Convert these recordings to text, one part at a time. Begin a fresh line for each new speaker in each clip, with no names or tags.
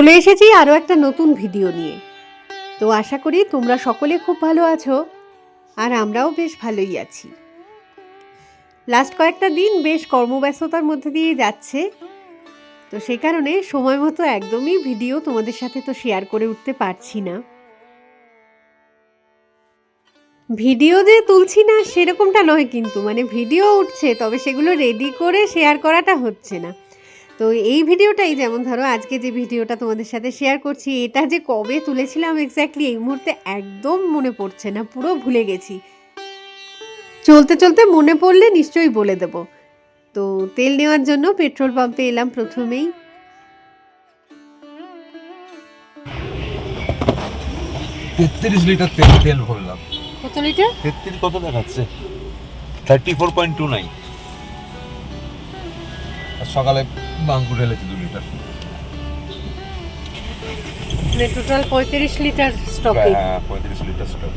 চলে এসেছি আরও একটা নতুন ভিডিও নিয়ে। তো আশা করি তোমরা সকলে খুব ভালো আছো আর আমরাও বেশ ভালোই আছি। লাস্ট কয়েকটা দিন বেশ কর্মব্যস্ততার মধ্যে দিয়ে যাচ্ছে। তো সেই কারণে সময় মতো একদমই ভিডিও তোমাদের সাথে তো শেয়ার করে উঠতে পারছি না। ভিডিও যে তুলছি না সেরকমটা নয় কিন্তু মানে ভিডিও উঠছে, তবে সেগুলো রেডি করে শেয়ার করাটা হচ্ছে না। তো এই ভিডিওটাই যেমন ধরো আজকে যে ভিডিওটা তোমাদের সাথে শেয়ার করছি এটা যে কবে তুলেছিলাম এক্স্যাক্টলি এই মুহূর্তে একদম মনে পড়ছে না পুরো ভুলে গেছি। চলতে চলতে মনে পড়লে নিশ্চয়ই বলে দেব। তো তেল নেওয়ার জন্য পেট্রোল পাম্পে এলাম প্রথমেই।
তেত্রিশ লিটার তেল তেল ভরলাম।
কত লিটার?
তেত্রিশ কত দেখাচ্ছে? Thirty four point two nine সকালে বাঙ্কু ঢেলেছি দু লিটার
মানে টোটাল পঁয়ত্রিশ লিটার স্টকে
হ্যাঁ পঁয়ত্রিশ litre stock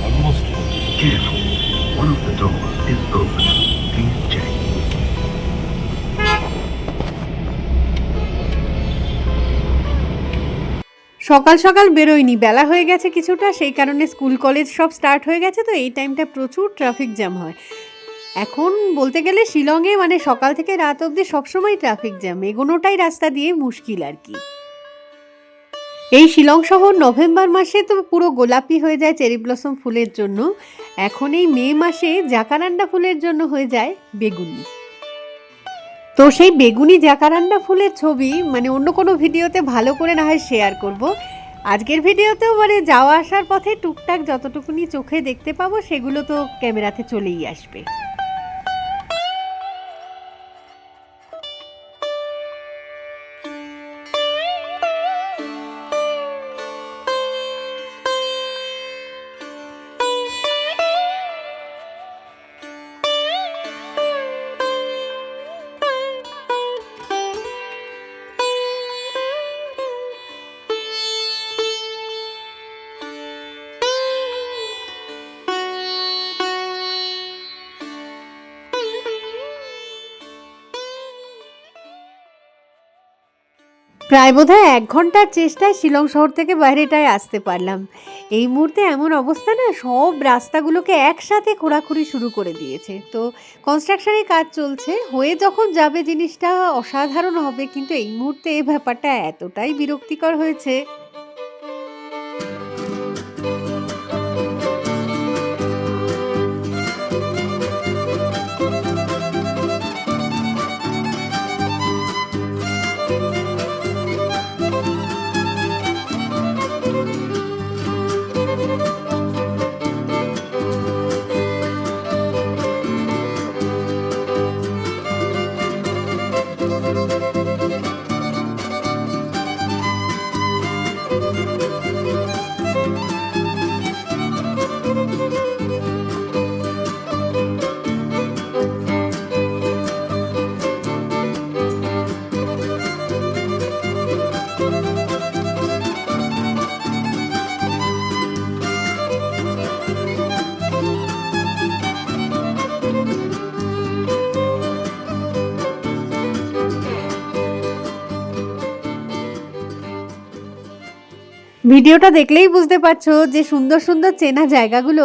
almost
One of the doors is open. Please check.
সকাল সকাল বেরোয়নি বেলা হয়ে গেছে কিছুটা সেই কারণে স্কুল কলেজ সব স্টার্ট হয়ে গেছে তো এই টাইমটা প্রচুর ট্রাফিক জ্যাম হয় এখন বলতে গেলে শিলংয়ে মানে সকাল থেকে রাত অবধি সবসময় ট্রাফিক জ্যাম এগোনোটাই রাস্তা দিয়ে মুশকিল আর কি। এই শিলং শহর নভেম্বর মাসে তো পুরো গোলাপি হয়ে যায় চেরি ব্লসম ফুলের জন্য। এখন এই মে মাসে জাকারান্ডা ফুলের জন্য হয়ে যায় বেগুনি। তো সেই বেগুনি জাকারান্ডা ফুলের ছবি মানে অন্য কোনো ভিডিওতে ভালো করে না হয় শেয়ার করব। আজকের ভিডিওতেও মানে যাওয়া আসার পথে টুকটাক যতটুকুনি চোখে দেখতে পাবো সেগুলো তো ক্যামেরাতে চলেই আসবে। প্রায় বোধ হয় এক ঘণ্টার চেষ্টায় শিলং শহর থেকে বাইরেটায় আসতে পারলাম। এই মুহূর্তে এমন অবস্থা না, সব রাস্তাগুলোকে একসাথে খোঁড়াখুড়ি শুরু করে দিয়েছে। তো কনস্ট্রাকশনের কাজ চলছে, হয়ে যখন যাবে জিনিসটা অসাধারণ হবে, কিন্তু এই মুহূর্তে এই ব্যাপারটা এতটাই বিরক্তিকর হয়েছে। ভিডিওটা দেখলেই বুঝতে পারছ যে সুন্দর সুন্দর চেনা জায়গাগুলো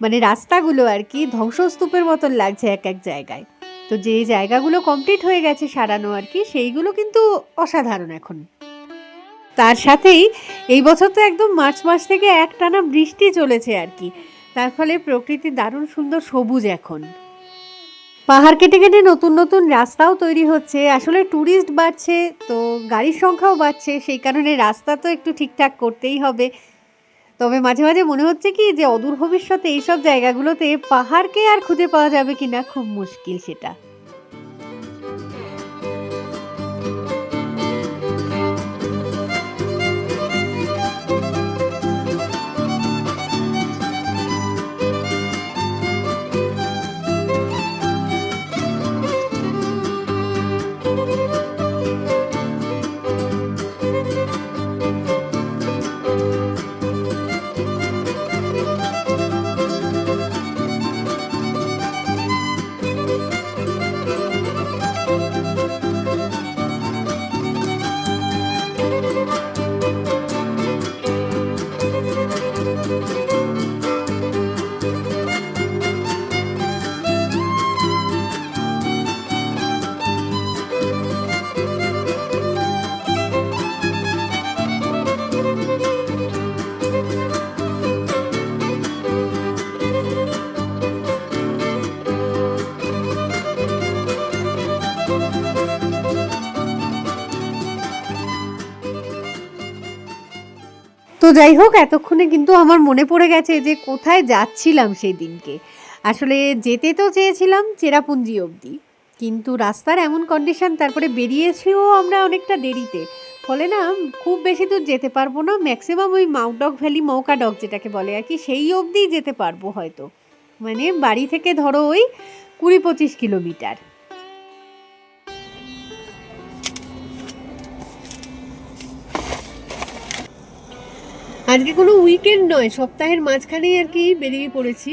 মানে রাস্তাগুলো আর কি ধ্বংসস্তূপের মতন লাগছে এক এক জায়গায়। তো যে জায়গাগুলো কমপ্লিট হয়ে গেছে সারানো আর কি, সেইগুলো কিন্তু অসাধারণ এখন। তার সাথেই এই বছর তো একদম মার্চ মাস থেকে একটানা বৃষ্টি চলেছে আর কি। তার ফলে প্রকৃতি দারুণ সুন্দর সবুজ এখন। পাহাড় কেটে কেটে নতুন নতুন রাস্তাও তৈরি হচ্ছে। আসলে ট্যুরিস্ট বাড়ছে, তো গাড়ির সংখ্যাও বাড়ছে, সেই কারণে রাস্তা তো একটু ঠিকঠাক করতেই হবে। তবে মাঝে মাঝে মনে হচ্ছে কি যে, অদূর ভবিষ্যতে এইসব জায়গাগুলোতে পাহাড়কে আর খুঁজে পাওয়া যাবে কিনা খুব মুশকিল সেটা। যাই হোক, এতক্ষণে কিন্তু আমার মনে পড়ে গেছে যে কোথায় যাচ্ছিলাম সেই দিনকে আসলে যেতে তো চেয়েছিলাম চেরাপুঞ্জি অবধি, কিন্তু রাস্তার এমন কন্ডিশন তারপরে বেরিয়েছিও আমরা অনেকটা দেরিতে। ফলে না, খুব বেশি দূর যেতে পারব না ম্যাক্সিমাম ওই মাউডক ভ্যালি মৌকা ডক যেটাকে বলে আর কি, সেই অবধিই যেতে পারব হয়তো। মানে বাড়ি থেকে ধরো ওই কুড়ি পঁচিশ কিলোমিটার। আজকে কোনো উইকেন্ড নয়, সপ্তাহের মাঝখানেই আর কি বেরিয়ে পড়েছি।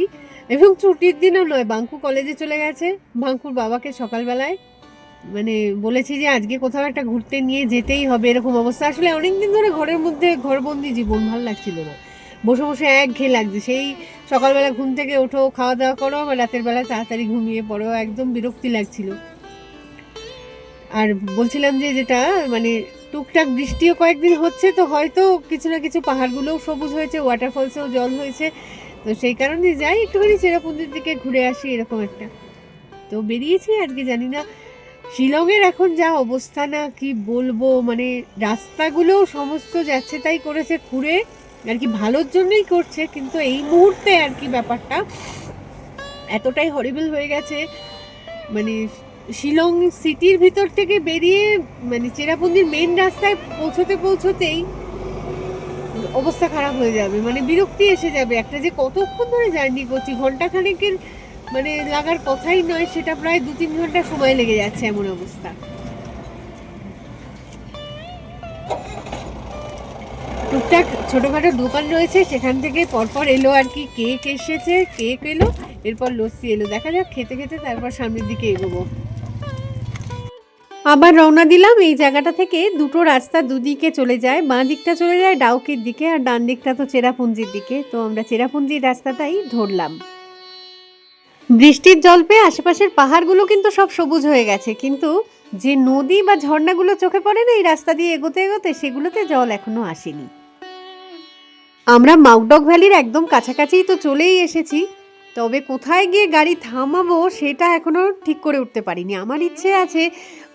এবং ছুটির দিনও নয়, বাঙ্কু কলেজে চলে গেছে। বাঙ্কুর বাবাকে সকালবেলায় মানে বলেছি যে, আজকে কোথাও একটা ঘুরতে নিয়ে যেতেই হবে, এরকম অবস্থা। আসলে অনেকদিন ধরে ঘরের মধ্যে ঘরবন্দি জীবন, ভালো লাগছিল না। বসে বসে এক ঘেয়ে লাগছে। সেই সকালবেলা ঘুম থেকে ওঠো, খাওয়া দাওয়া করো, আবার রাতের বেলা তাড়াতাড়ি ঘুমিয়ে পড়ো, একদম বিরক্তি লাগছিল। আর বলছিলাম যে, যেটা মানে টুকটাক বৃষ্টিও কয়েকদিন হচ্ছে, তো হয়তো কিছু না কিছু পাহাড়গুলোও সবুজ হয়েছে ওয়াটারফলসেও জল হয়েছে। তো সেই কারণে যাই একটুখানি চেরাপুঞ্জির দিকে ঘুরে আসি এরকম একটা। তো বেরিয়েছি আজকে জানি না শিলংয়ের এখন যা অবস্থা না কি বলব মানে রাস্তাগুলো সমস্ত যাচ্ছে তাই করেছে ঘুরে আর কি ভালোর জন্যই করছে, কিন্তু এই মুহূর্তে আর কি ব্যাপারটা এতটাই হরিবল হয়ে গেছে মানে শিলং সিটির ভিতর থেকে বেরিয়ে মানে চেরাপুঞ্জির মেন রাস্তায় পৌঁছতে পৌঁছতেই অবস্থা খারাপ হয়ে যাবে। মানে বিরক্তি এসে যাবে। একটা যে কতক্ষণ ধরে জার্নি করছি ঘণ্টা খানেকের মানে লাগার কথাই নয়, সেটা প্রায় দু তিন ঘণ্টা সময় লেগে যাচ্ছে এমন অবস্থা। টুকটাক ছোটোখাটো দোকান রয়েছে, সেখান থেকে পরপর এলো আর কি। কেক এসেছে, কেক এলো, এরপর লস্যি এলো। দেখা যাক, খেতে খেতে তারপর সামনের দিকে এগোবো। আবার রওনা দিলাম এই জায়গাটা থেকে। দুটো রাস্তা দুদিকে চলে যায়, বাঁ দিকটা চলে যায় ডাউকির দিকে আর ডান দিকটা তো চেরাপুঞ্জির দিকে। তো আমরা চেরাপুঞ্জির রাস্তাটাই ধরলাম। বৃষ্টির জল পেয়ে আশেপাশের পাহাড়গুলো কিন্তু সব সবুজ হয়ে গেছে, কিন্তু যে নদী বা ঝর্ণাগুলো চোখে পড়ে না এই রাস্তা দিয়ে এগোতে এগোতে সেগুলোতে জল এখনও আসেনি। আমরা মাউডক ভ্যালির একদম কাছাকাছিই তো চলেই এসেছি। তবে কোথায় গিয়ে গাড়ি থামাবো সেটা এখনও ঠিক করে উঠতে পারিনি। আমার ইচ্ছে আছে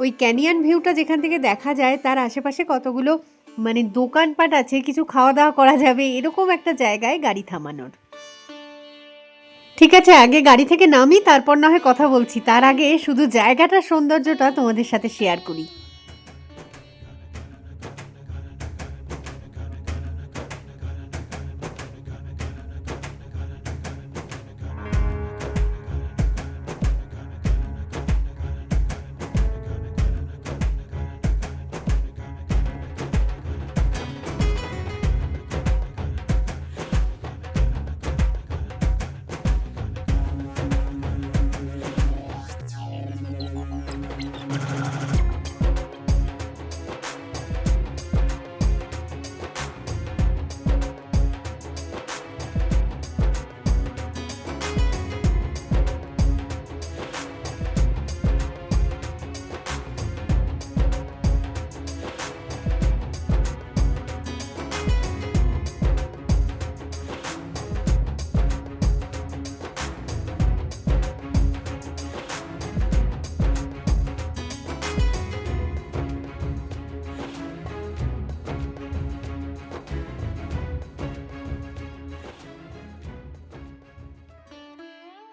ওই ক্যানিয়ান ভিউটা যেখান থেকে দেখা যায়, তার আশেপাশে কতগুলো মানে দোকানপাট আছে, কিছু খাওয়া দাওয়া করা যাবে, এরকম একটা জায়গায় গাড়ি থামানোর। ঠিক আছে, আগে গাড়ি থেকে নামি, তারপর না হয় কথা বলছি। তার আগে শুধু জায়গাটার সৌন্দর্যটা তোমাদের সাথে শেয়ার করি।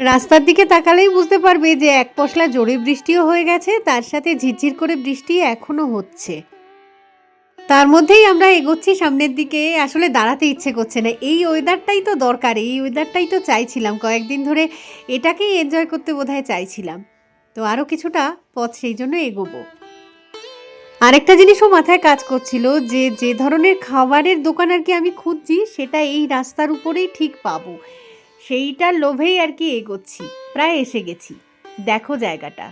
রাস্তার দিকে তাকালেই বুঝতে পারবে যে এক পশলা জোরে বৃষ্টিও হয়ে গেছে, তার সাথে ঝিরঝির করে বৃষ্টি এখনও হচ্ছে। তার মধ্যেই আমরা এগোচ্ছি সামনের দিকে, আসলে দাঁড়াতে ইচ্ছে করছে না। এই ওয়েদারটাই তো দরকার, এই ওয়েদারটাই তো চাইছিলাম। কয়েকদিন ধরে এটাকেই এনজয় করতে বোধহয় চাইছিলাম। তো আরও কিছুটা পথ সেই জন্য এগোবো। আরেকটা জিনিসও মাথায় কাজ করছিল যে যে ধরনের খাবারের দোকান আর কি আমি খুঁজছি, সেটা এই রাস্তার উপরেই ঠিক পাবো। সেইটার লোভেই আর কি এগোচ্ছি প্রায় এসে গেছি। দেখো জায়গাটা।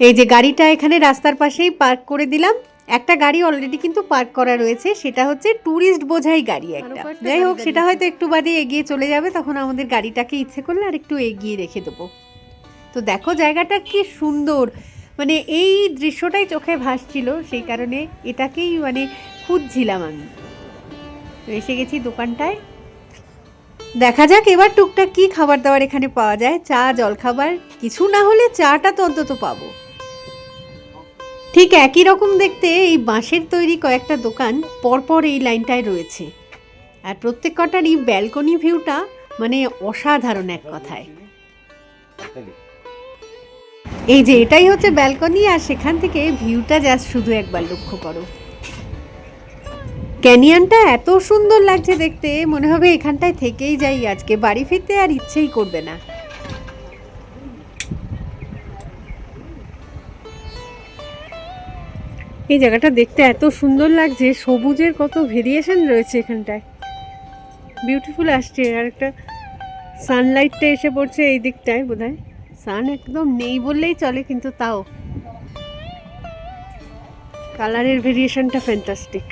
এই যে গাড়িটা এখানে রাস্তার পাশেই পার্ক করে দিলাম। একটা গাড়ি অলরেডি কিন্তু পার্ক করা রয়েছে সেটা হচ্ছে ট্যুরিস্ট বোঝাই গাড়ি একটা। যাই হোক সেটা হয়তো একটু বাদে এগিয়ে চলে যাবে তখন আমাদের গাড়িটাকে ইচ্ছে করলে আর একটু এগিয়ে রেখে দেবো। তো দেখো জায়গাটা কি সুন্দর। মানে এই দৃশ্যটাই চোখে ভাসছিল সেই কারণে এটাকেই মানে খুঁজছিলাম আমি। তো এসে গেছি দোকানটায়। দেখা যাক এবার টুকটাক কি খাবার দাবার এখানে পাওয়া যায়। চা, জলখাবার, কিছু না হলে চাটা তো অন্তত পাবো। ঠিক একই রকম দেখতে এই বাঁশের তৈরি কয়েকটা দোকান পরপর এই লাইনটায় রয়েছে। আর প্রত্যেক কটারই ব্যালকনি ভিউটা মানে অসাধারণ এক কথায়। এই যে এটাই হচ্ছে ব্যালকনি, আর সেখান থেকে ভিউটা জাস্ট শুধু একবার লক্ষ্য করো। ক্যানিয়নটা এত সুন্দর লাগছে দেখতে, মনে হবে এখানটায় থেকেই যাই, আজকে বাড়ি ফিরতে আর ইচ্ছেই করবে না। এই জায়গাটা দেখতে এত সুন্দর লাগছে, সবুজের কত ভেরিয়েশন রয়েছে এখানটায়। বিউটিফুল আসছে, আর একটা সানলাইটটা এসে পড়ছে এই দিকটায়, বোধহয়। সান একদম নেই বললেই চলে, কিন্তু তাও। কালারের ভেরিয়েশনটা ফ্যান্টাস্টিক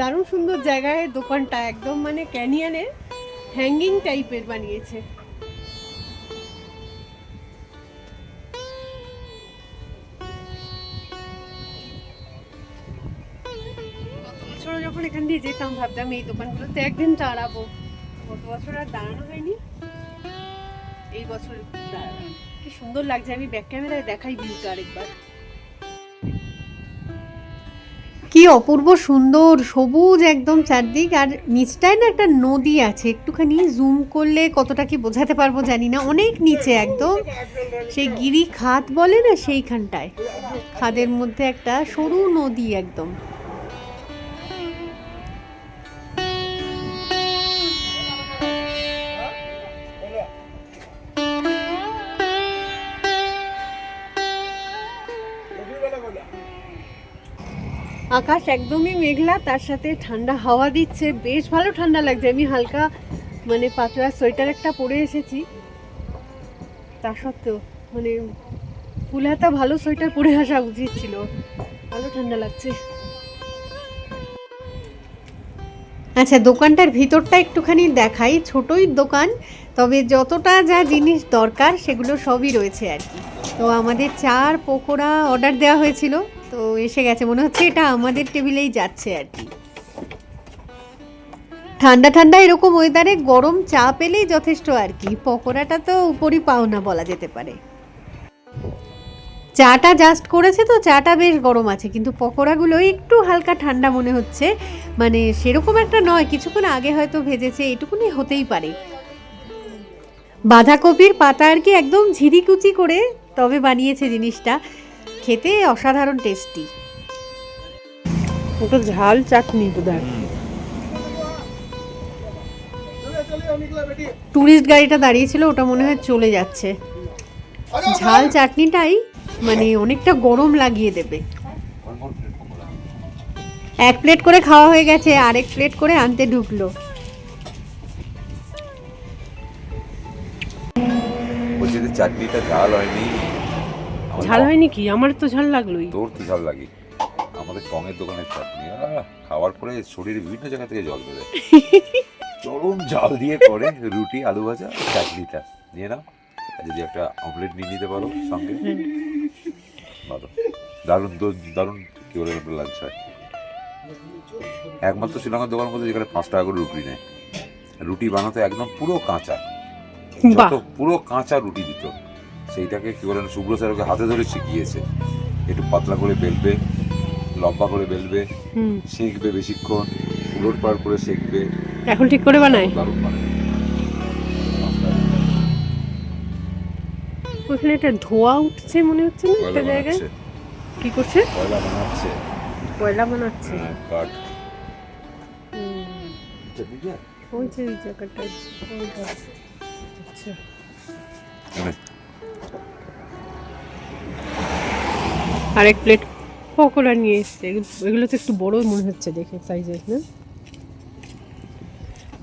দারুণ সুন্দর জায়গায় দোকানটা একদম মানে ক্যানিয়নের হ্যাঙ্গিং টাইপের বানিয়েছে। যখন এখান দিয়ে যেতাম, ভাবতাম এই দোকানগুলোতে একদিন দাঁড়াবো। গত বছর আর দাঁড়ানো হয়নি। এই বছর কি সুন্দর লাগছে, আমি ব্যাক ক্যামেরায় দেখাই ভিউটা আরেকবার। কি অপূর্ব সুন্দর, সবুজ একদম চারদিক। আর নিচটায় না একটা নদী আছে, একটুখানি জুম করলে কতটা কি বোঝাতে পারব জানি না। অনেক নিচে একদম। সেই গিরি খাত বলে না সেইখানটায়। খাদের মধ্যে একটা সরু নদী একদম। আকাশ একদমই মেঘলা, তার সাথে ঠান্ডা হাওয়া দিচ্ছে, বেশ ভালো ঠান্ডা লাগছে। আমি হালকা মানে পাতলা সোয়েটার একটা পরে এসেছি। তা সত্ত্বেও মানে ফুল হাতা ভালো সোয়েটার পরে আসা উচিত ছিল। ভালো ঠান্ডা লাগছে। আচ্ছা দোকানটার ভিতরটা একটুখানি দেখাই। ছোটই দোকান, তবে যতটা যা জিনিস দরকার, সেগুলো সবই রয়েছে আর কি। তো আমাদের চার পকোড়া অর্ডার দেওয়া হয়েছিল। তো এসে গেছে, মনে হচ্ছে এটা আমাদের টেবিলেই যাচ্ছে আর কি। ঠান্ডা ঠান্ডা এরকম ওয়েদারে গরম চা পেলেই যথেষ্ট আর কি, পকোড়াটা তো উপরই পাওনা বলা যেতে পারে। চাটা জাস্ট করেছে তো, চাটা বেশ গরম আছে, কিন্তু পকোড়াগুলো একটু হালকা ঠান্ডা মনে হচ্ছে মানে সেরকম একটা নয়, কিছুক্ষণ আগে হয়তো ভেজেছে, এটুকুনি হতেই পারে। বাঁধাকপির পাতা আর কি একদম ঝিরিকুচি করে তবে বানিয়েছে জিনিসটা খেতে অসাধারণ টেস্টি
ওটা ঝাল চাটনি বোধহয়
ট্যুরিস্ট গাড়িটা দাঁড়িয়েছিল ওটা মনে হয় চলে যাচ্ছে। ঝাল চাটনিটাই মানে অনেকটা গরম লাগিয়ে দেবে। এক প্লেট করে খাওয়া হয়ে গেছে আরেক প্লেট করে আনতে ঢুকলো।
চাটনিটা ঝাল হয়নি।
ঝাল হয়নি কি? আমার তো ঝাল লাগলোই।
তোর কি ঝাল লাগে? আমাদের কঙের দোকানের চাটনি। খাওয়ার পরে শরীরে বিভিন্ন জায়গা থেকে জল বেরোয়। চরম ঝাল দিয়ে করে রুটি আলু ভাজা চাটনিটা নিয়ে নাও। যদি একটা অমলেট নিয়ে নিতে পারো সঙ্গে। ভালো। দারুণ দারুণ কি বলে লাঞ্চ হয়। একমাত্র শ্রীলঙ্কার দোকানের মধ্যে যেখানে পাঁচ টাকা করে রুটি নেয়। রুটি বানাতে একদম পুরো কাঁচা। পুরো কাঁচা রুটি দিত। সেইটাকে কী বলেন শুভ্র স্যার ওকে হাতে ধরে শিখিয়েছে। একটু পাতলা করে বেলবে লম্বা করে বেলবে
হুম।
সেঁকবে বেশিক্ষণ উলট পার করে শিখবে।
এখন ঠিক করে বানায়?
দারুণ মানে
ওখানে একটা ধোয়া উঠছে মনে হচ্ছে না একটা জায়গায়? কি করছে?
কয়লা বানাচ্ছে।
কয়লা বানাচ্ছে?
হ্যাঁ, কাঠ।
ওই যে ওই জায়গাটা। আচ্ছা।
এনে,
এক প্লেট পকোড়া নিয়ে এসছে। এগুলো- তো একটু বড় মনে হচ্ছে দেখে সাইজের না?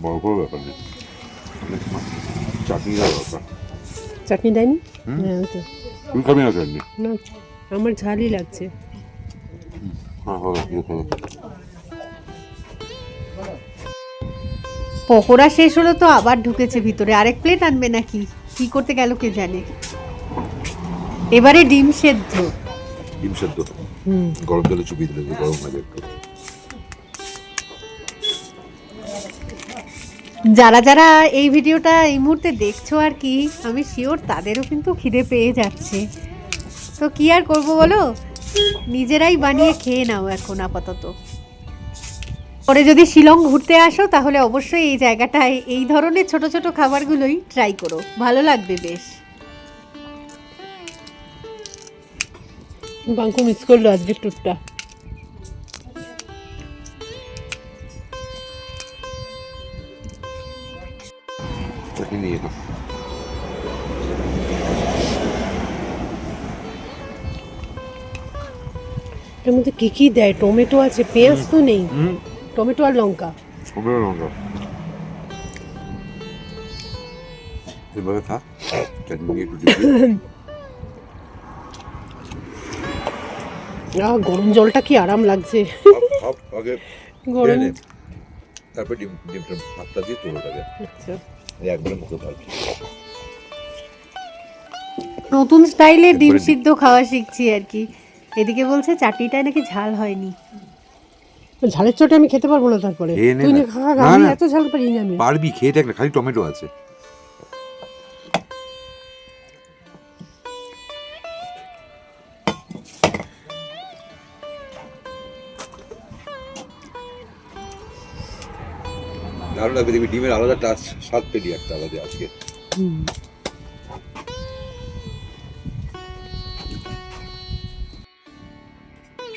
বড় কোনো ব্যাপার নেই। চাটনি দেওয়া
চাটনি দেয়নি। হ্যাঁ ওই তো।
তুমি খাবি না চাটনি?
না আমার ঝালই লাগছে।
হ্যাঁ
পকোড়া শেষ হলো তো আবার ঢুকেছে ভিতরে। আরেক প্লেট আনবে নাকি? কি করতে গেল কে জানে? এবারে ডিম সেদ্ধ।
ডিম সেদ্ধ গরম জলে চুপিয়ে দিলে গরম লাগে একটু।
যারা যারা এই ভিডিওটা এই মুহূর্তে দেখছ আর কি, আমি শিওর তাদেরও কিন্তু খিদে পেয়ে যাচ্ছে। তো কি আর করব বলো? নিজেরাই বানিয়ে খেয়ে নাও এখন আপাতত। পরে যদি শিলং ঘুরতে আসো, তাহলে অবশ্যই এই জায়গাটায় এই ধরনের ছোট ছোট খাবারগুলোই ট্রাই করো। ভালো লাগবে বেশ।
বাঙ্কু মিস করল আজকের ট্যুরটা
চাটনি নিয়ে নাও
এর মধ্যে কি কি দেয় টমেটো আছে পেঁয়াজ তো নেই টমেটো আর লঙ্কা
শুকনো লঙ্কা এভাবে খা চাটনি নিয়ে একটু দিবি।
আহ গরম জলটা কি আরাম লাগছে?
আগে
গরম
তারপর ডিম ডিমটা ভাতটা দিয়ে তোলো লাগে
আচ্ছা
একবারে মুখে ভাত
নতুন স্টাইলে ডিম সিদ্ধ খাওয়া শিখছি আর কি। এদিকে বলছে চাটনিটা নাকি ঝাল হয়নি।
ঝালের চটে আমি খেতে পারব না তারপরে। তুই খা এত ঝাল পারি না আমি।
পারবি খেয়ে দেখ না খালি টমেটো আছে। দারুণ লাগবে দেখবি ডিমের আলাদা টাচ, স্বাদ পেলি একটা আলাদা আজকে।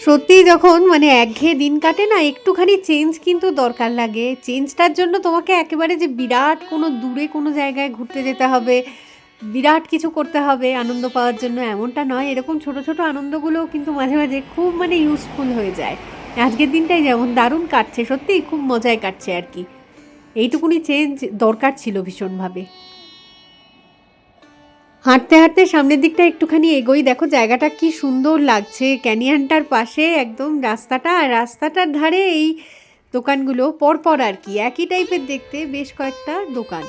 সত্যি যখন মানে একঘেয়ে দিন কাটে না, একটুখানি চেঞ্জ কিন্তু দরকার লাগে। চেঞ্জটার জন্য তোমাকে একেবারে যে বিরাট কোনো দূরে কোনো জায়গায় ঘুরতে যেতে হবে, বিরাট কিছু করতে হবে আনন্দ পাওয়ার জন্য এমনটা নয়। এরকম ছোট ছোট আনন্দগুলো কিন্তু মাঝে মাঝে খুব মানে ইউজফুল হয়ে যায়। আজকের দিনটাই যেমন দারুণ কাটছে, সত্যিই খুব মজায় কাটছে আর কি। এইটুকুনি চেঞ্জ দরকার ছিল ভীষণভাবে। হাঁটতে হাঁটতে সামনের দিকটা একটুখানি এগোই। দেখো জায়গাটা কি সুন্দর লাগছে। ক্যানিয়ানটার পাশে একদম রাস্তাটা আর রাস্তাটার ধারে এই দোকানগুলো পরপর আর কি। একই টাইপের দেখতে বেশ কয়েকটা দোকান।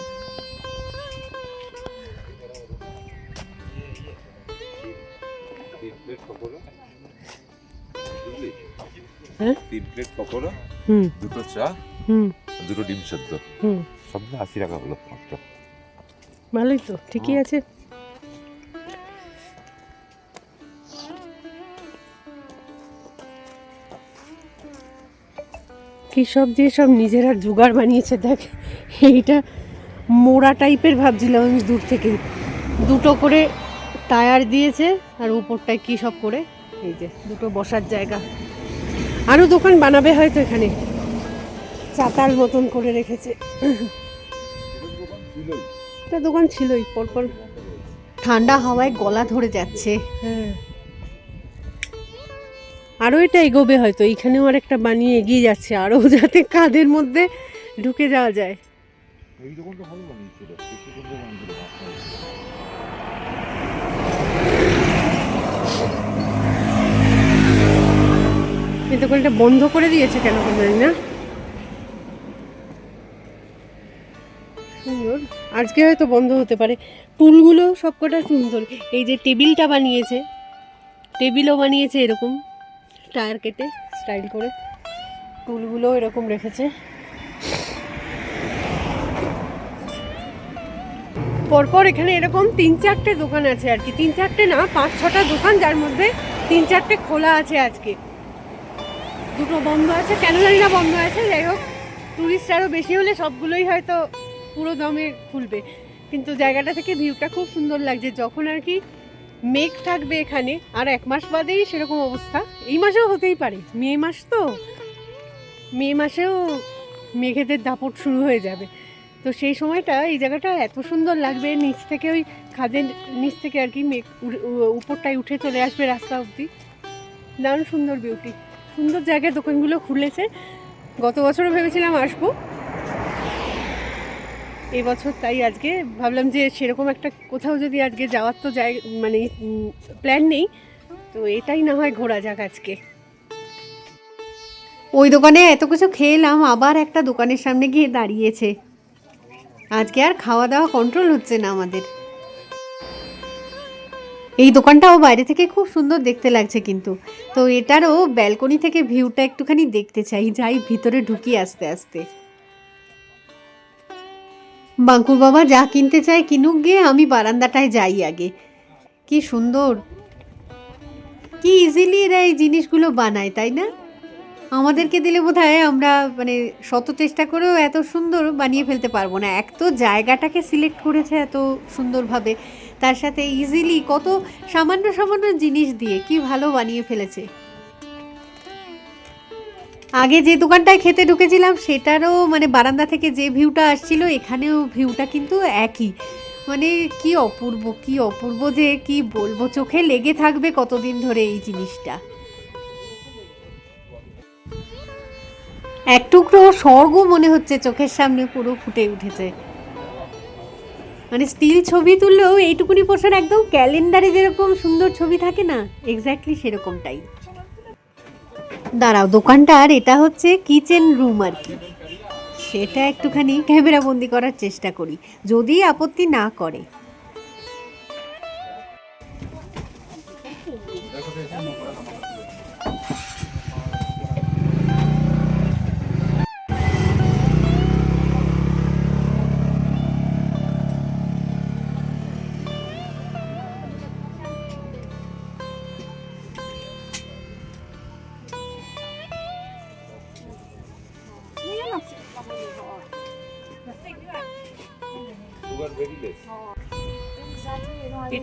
হ্যাঁ?
তিন প্লেট পকোড়া
হুম।
দুটো চা
হুম।
দুটো ডিম সেদ্ধ। সব আশি টাকা হলো মাত্র
ভালোই তো ঠিকই। আছে। কি সব দিয়ে সব নিজেরা জোগাড় বানিয়েছে দেখ। এইটা মোড়া টাইপের ভাবছিলাম আমি দূর থেকেই দুটো করে টায়ার দিয়েছে আর উপরটায় কি সব করে এই যে দুটো বসার জায়গা। আরও দোকান বানাবে হয়তো এখানে। চাতাল মতন করে রেখেছে। একটা দোকান ছিলই পরপর
ঠান্ডা হাওয়ায় গলা ধরে যাচ্ছে।
হ্যাঁ। আরও এটা এগোবে হয়তো এইখানেও আর একটা বানিয়ে এগিয়ে যাচ্ছে আরও যাতে কাদের মধ্যে ঢুকে যাওয়া যায়।
এই দোকানটা
বন্ধ করে দিয়েছে কেন কেন জানি না? সুন্দর। আজকে হয়তো বন্ধ হতে পারে। টুলগুলো সবকটা সুন্দর। এই যে টেবিলটা বানিয়েছে, টেবিলও বানিয়েছে এরকম টায়ার কেটে স্টাইল করে। টুলগুলো এরকম রেখেছে। পরপর এখানে এরকম তিন চারটে দোকান আছে আর কি। তিন চারটে না, পাঁচ ছটা দোকান যার মধ্যে তিন চারটে খোলা আছে আজকে। দুটো বন্ধ আছে। কেন জানি না বন্ধ আছে। যাই হোক টুরিস্ট আরও বেশি হলে সবগুলোই হয়তো পুরো দমে খুলবে। কিন্তু জায়গাটা থেকে ভিউটা খুব সুন্দর লাগছে। যখন আর কি মেঘ থাকবে এখানে, আর এক মাস বাদেই সেরকম অবস্থা। এই মাসেও হতেই পারে। মে মাস তো। মে মাসেও মেঘেদের দাপট শুরু হয়ে যাবে। তো সেই সময়টা এই জায়গাটা এত সুন্দর লাগবে। নিচ থেকে ওই খাদের নিচ থেকে আর কি মেঘ উপরটায় উঠে চলে আসবে রাস্তা অবধি। দারুণ সুন্দর বিউটি সুন্দর জায়গায় দোকানগুলো খুলেছে। গত বছরও ভেবেছিলাম আসব। এবছর তাই আজকে। ভাবলাম যে সেরকম একটা কোথাও যদি আজকে যাওয়ার তো যায় মানে প্ল্যান নেই। তো এটাই না হয় ঘোরা যাক আজকে।
ওই দোকানে এত কিছু খেলাম, আবার একটা দোকানের সামনে গিয়ে দাঁড়িয়েছে। আজকে আর খাওয়া দাওয়া কন্ট্রোল হচ্ছে না আমাদের। এই দোকানটাও বাইরে থেকে খুব সুন্দর দেখতে লাগছে কিন্তু। তো এটারও ব্যালকনি থেকে ভিউটা একটুখানি দেখতে চাই, যাই ভিতরে ঢুকি আস্তে আস্তে। বাঙ্কুর বাবা যা কিনতে চায় কিনুক গিয়ে আমি বারান্দাটায় যাই আগে। কি সুন্দর। কি ইজিলি এরা এই জিনিসগুলো বানায়, তাই না? আমাদেরকে দিলে বোধ আমরা মানে শত চেষ্টা করেও এত সুন্দর বানিয়ে ফেলতে পারব না। এক তো জায়গাটাকে সিলেক্ট করেছে এত সুন্দরভাবে। তার সাথে ইজিলি কত সামান্য সামান্য জিনিস দিয়ে কি ভালো বানিয়ে ফেলেছে। আগে যে দোকানটায় খেতে ঢুকেছিলাম, সেটারও মানে বারান্দা থেকে যে ভিউটা আসছিল, এখানেও ভিউটা কিন্তু একই। মানে কি অপূর্ব কি অপূর্ব যে কি বলব, চোখে লেগে থাকবে কতদিন ধরে এই জিনিসটা। এক টুকরো স্বর্গ মনে হচ্ছে চোখের সামনে পুরো ফুটে উঠেছে। মানে স্টিল ছবি তুললেও এইটুকুনি পোর্শন একদম ক্যালেন্ডারে যেরকম সুন্দর ছবি থাকে না, এক্স্যাক্টলি সেরকমটাই। দাঁড়াও, দোকানটার এটা হচ্ছে কিচেন রুম আর কি। সেটা একটুখানি ক্যামেরা বন্দি করার চেষ্টা করি, যদি আপত্তি না করে।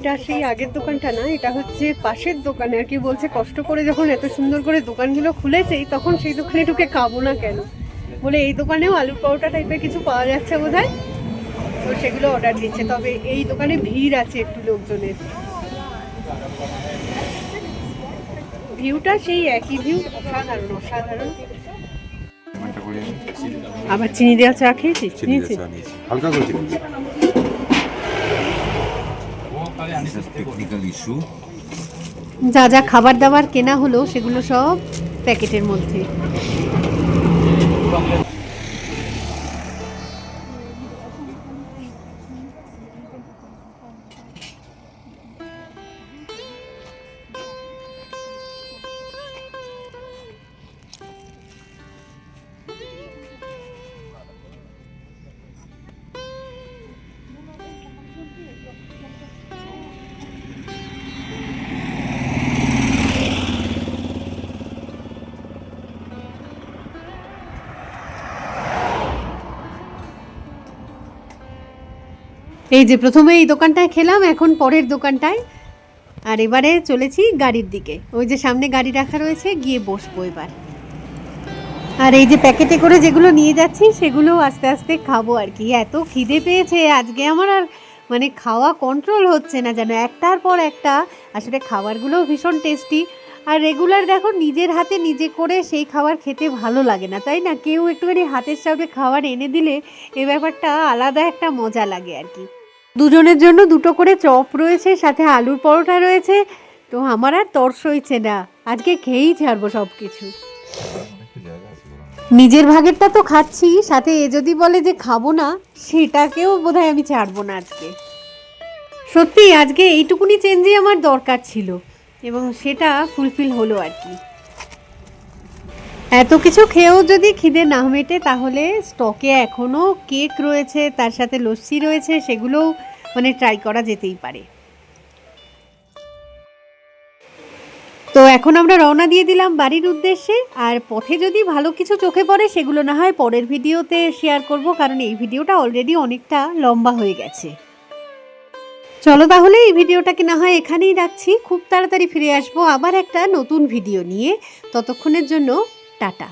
এটা সেই আগের দোকানটা না এটা হচ্ছে পাশের দোকানে। আর কি বলছে কষ্ট করে যখন এত সুন্দর করে দোকানগুলো খুলেছে তখন সেই দোকানে ঢুকে খাব না কেন? বলে এই দোকানেও আলুর পরোটা টাইপের কিছু পাওয়া যাচ্ছে বোধ হয় তো সেগুলো অর্ডার দিচ্ছে। তবে এই দোকানে ভিড় আছে একটু লোকজনের। ভিউটা সেই একই ভিউ অসাধারণ অসাধারণ। আবার চিনি দেওয়া চা নিয়েছিস?
হালকা করে চিনি। টেকনিক্যাল ইস্যু
যা যা খাবার দাবার কেনা হলো সেগুলো সব প্যাকেটের মধ্যে। এই যে প্রথমে এই দোকানটায় খেলাম, এখন পরের দোকানটায়। আর এবারে চলেছি গাড়ির দিকে। ওই যে সামনে গাড়ি রাখা রয়েছে, গিয়ে বসবো এবার। আর এই যে প্যাকেটে করে যেগুলো নিয়ে যাচ্ছি সেগুলো আস্তে আস্তে খাব আর কি। এত খিদে পেয়েছে, আজকে আমার আর মানে খাওয়া কন্ট্রোল হচ্ছে না যেন। একটার পর একটা, আসলে খাবারগুলোও ভীষণ টেস্টি আর রেগুলার দেখো, নিজের হাতে নিজে করে সেই খাবার খেতে ভালো লাগে না, তাই না? কেউ একটুখানি হাতের সামনে খাবার এনে দিলে এ ব্যাপারটা আলাদা একটা মজা লাগে আর কি। দুজনের জন্য দুটো করে চপ রয়েছে, সাথে আলুর পরোটা রয়েছে। তো আমার আর তর সইছে না। আজকে খেয়েই ছাড়বো সব কিছু নিজের ভাগেরটা তো খাচ্ছি, সাথে এ যদি বলে যে খাব না, সেটাকেও বোধহয় আমি ছাড়বো না আজকে। সত্যি আজকে এইটুকুনি চেঞ্জই আমার দরকার ছিল, এবং সেটা ফুলফিল হলো আর কি। এত কিছু খেয়েও যদি খিদে না মেটে, তাহলে স্টকে এখনও কেক রয়েছে, তার সাথে লস্যি রয়েছে, সেগুলোও মানে ট্রাই করা যেতেই পারে। তো এখন আমরা রওনা দিয়ে দিলাম বাড়ির উদ্দেশ্যে, আর পথে যদি ভালো কিছু চোখে পড়ে, সেগুলো না হয় পরের ভিডিওতে শেয়ার করব, কারণ এই ভিডিওটা অলরেডি অনেকটা লম্বা হয়ে গেছে। চলো তাহলে এই ভিডিওটাকে না হয় এখানেই রাখছি। খুব তাড়াতাড়ি ফিরে আসব আবার একটা নতুন ভিডিও নিয়ে। ততক্ষণের জন্য টাটা